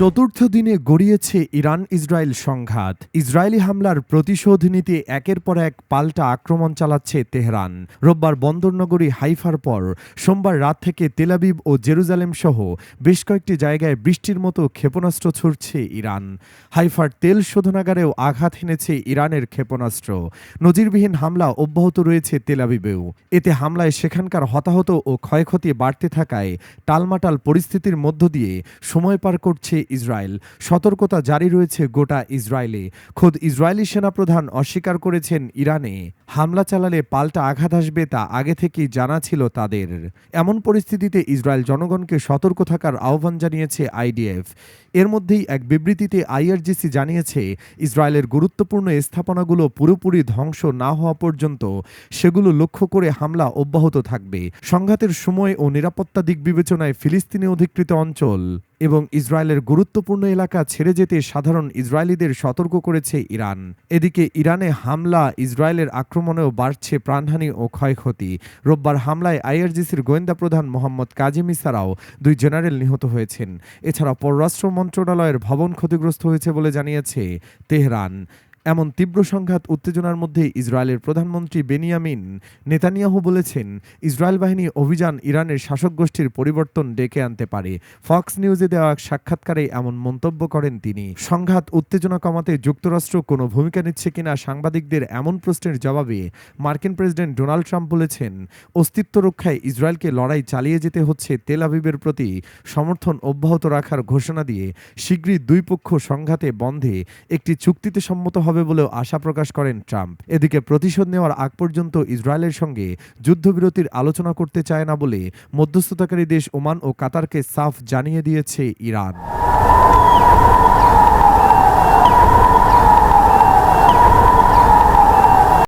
চতুর্থ দিনে গড়িয়েছে ইরান ইসরায়েল সংঘাত। ইসরায়েলি হামলার প্রতিশোধ নিতে একের পর এক পাল্টা আক্রমণ চালাচ্ছে তেহরান। রোববার বন্দরনগরী হাইফার পর সোমবার রাত থেকে তেলাবিব ও জেরুজালেম সহ বেশ কয়েকটি জায়গায় বৃষ্টির মতো ক্ষেপণাস্ত্র ছুড়ছে ইরান। হাইফার তেল শোধনাগারেও আঘাত হেনেছে ইরানের ক্ষেপণাস্ত্র। নজিরবিহীন হামলা অব্যাহত রয়েছে তেলাবিবেও এতে হামলায় সেখানকার হতাহত ও ক্ষয়ক্ষতি বাড়তে থাকায় টালমাটাল পরিস্থিতির মধ্য দিয়ে সময় পার করছে ইসরায়েল। সতর্কতা জারি রয়েছে গোটা ইসরায়েলে। খোদ ইসরায়েলি সেনাপ্রধান অস্বীকার করেছেন ইরানে। হামলা চালালে পাল্টা আঘাত আসবে তা আগে থেকেই জানা ছিল তাদের। এমন পরিস্থিতিতে ইসরায়েল জনগণকে সতর্ক থাকার আহ্বান জানিয়েছে আইডিএফ। এর মধ্যেই এক বিবৃতিতে আইআরজিসি জানিয়েছে, ইসরায়েলের গুরুত্বপূর্ণ স্থাপনাগুলো পুরোপুরি ধ্বংস না হওয়া পর্যন্ত সেগুলো লক্ষ্য করে হামলা অব্যাহত থাকবে। সংঘাতের সময় ও নিরাপত্তা দিক বিবেচনায় ফিলিস্তিনি অধিকৃত অঞ্চল এবং ইসরায়েলের গুরুত্বপূর্ণ এলাকা ছেড়ে যেতে সাধারণ ইসরায়েলিদের সতর্ক করেছে ইরান। এদিকে ইরানে হামলা, ইসরায়েলের আক্রমণেও বাড়ছে প্রাণহানি ও ক্ষয়ক্ষতি। রোববার হামলায় আইআরজিসির গোয়েন্দা প্রধান মোহাম্মদ কাজিম ইসারাও দুই জেনারেল নিহত হয়েছেন। এছাড়া পররাষ্ট্র মন্ত্রণালয়ের ভবন ক্ষতিগ্রস্ত হয়েছে বলে জানিয়েছে তেহরান। এমন তীব্র সংঘাত উত্তেজনার মধ্যে ইসরায়েলের প্রধানমন্ত্রী বেনিয়ামিন নেতানিয়াহু বলেছেন, ইসরায়েল বাহিনী অভিযান ইরানের শাসক গোষ্ঠীর পরিবর্তন ডেকে আনতে পারে। ফক্স নিউজে দেওয়া এক সাক্ষাৎকারে এমন মন্তব্য করেন তিনি। সংঘাত উত্তেজনা কমাতে যুক্তরাষ্ট্র কোনো ভূমিকা নিচ্ছে কিনা সাংবাদিকদের এমন প্রশ্নের জবাবে মার্কিন প্রেসিডেন্ট ডোনাল্ড ট্রাম্প বলেছেন, অস্তিত্ব রক্ষায় ইসরায়েলকে লড়াই চালিয়ে যেতে হচ্ছে তেল আবিবের প্রতি সমর্থন অব্যাহত রাখার ঘোষণা দিয়ে শীঘ্রই দুই পক্ষ সংঘাতে বন্ধে একটি চুক্তিতে সম্মত হবে বলেও আশা প্রকাশ করেন ট্রাম্প। এদিকে প্রতিশোধ নেওয়ার আগ পর্যন্ত ইসরায়েলের সঙ্গে যুদ্ধবিরতির আলোচনা করতে চায় না বলে মধ্যস্থতাকারী দেশ ওমান ও কাতারকে সাফ জানিয়ে দিয়েছে ইরান।